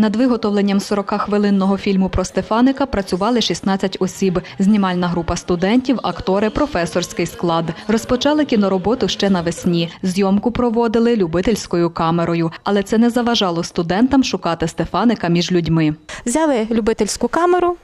Над виготовленням 40-хвилинного фільму про Стефаника працювали 16 осіб. Знімальна група студентів, актори, професорський склад. Розпочали кінороботу ще навесні. Зйомку проводили любительською камерою, але це не заважало студентам шукати Стефаника між людьми. Взяли любительську камеру,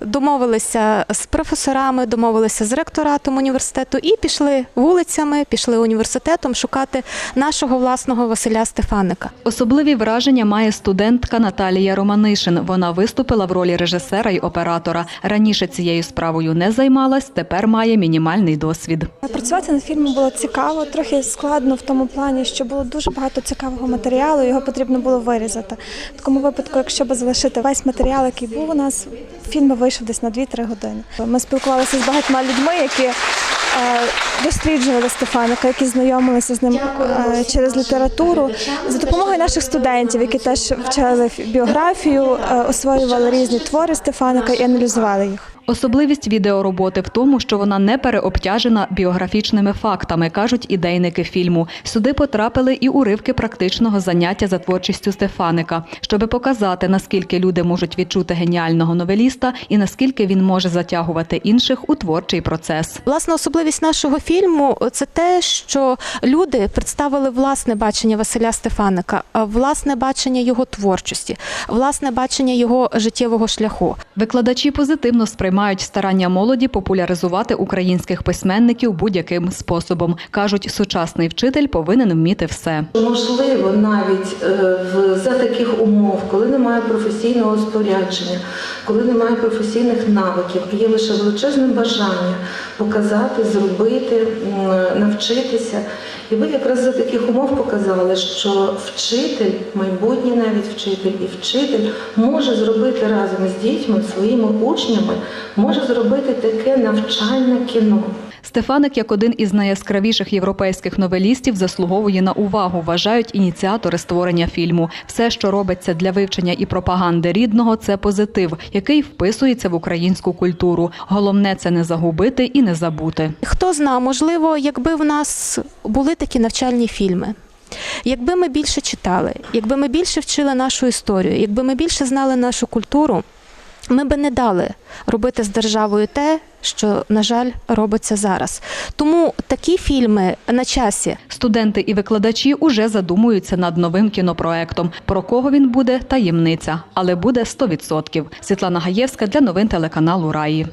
домовилися з професорами, домовилися з ректоратом університету і пішли вулицями, пішли університетом шукати нашого власного Василя Стефаника. Особливі враження має студентка Наталія Романишин. Вона виступила в ролі режисера й оператора. Раніше цією справою не займалась, тепер має мінімальний досвід. Працювати над фільмом було цікаво, трохи складно в тому плані, що було дуже багато цікавого матеріалу, його потрібно було вирізати. В такому випадку, якщо б залишити весь матеріал, який був у нас, фільм вийшов десь на 2-3 години. Ми спілкувалися з багатьма людьми, які е, досліджували Стефаника, які знайомилися з ним е, через літературу, за допомогою наших студентів, які теж вчили біографію, е, освоювали різні твори Стефаника і аналізували їх. Особливість відеороботи в тому, що вона не переобтяжена біографічними фактами, кажуть ідейники фільму. Сюди потрапили і уривки практичного заняття за творчістю Стефаника, щоби показати, наскільки люди можуть відчути геніального новеліста і наскільки він може затягувати інших у творчий процес. Власна особливість нашого фільму це те, що люди представили власне бачення Василя Стефаника, власне бачення його творчості, власне бачення його життєвого шляху. Викладачі позитивно сприймають старання молоді популяризувати українських письменників будь-яким способом. кажуть, сучасний вчитель повинен вміти все. Можливо, навіть е, в, за таких умов, коли немає професійного спорядження, коли немає професійних навиків, є лише величезне бажання показати, зробити, навчитися. І ви якраз за таких умов показали, що вчитель, майбутній навіть вчитель і вчитель може зробити разом з дітьми, своїми учнями, може зробити таке навчальне кіно. Стефаник, як один із найяскравіших європейських новелістів, заслуговує на увагу, вважають ініціатори створення фільму. Все, що робиться для вивчення і пропаганди рідного, це позитив, який вписується в українську культуру. Головне це не загубити і не забути. Хто зна, можливо, якби в нас були такі навчальні фільми. Якби ми більше читали, якби ми більше вчили нашу історію, якби ми більше знали нашу культуру, ми би не дали робити з державою те, що, на жаль, робиться зараз. Тому такі фільми на часі. Студенти і викладачі уже задумуються над новим кінопроектом. Про кого він буде таємниця, але буде 100%. Світлана Гаєвська для новин телеканалу Раї.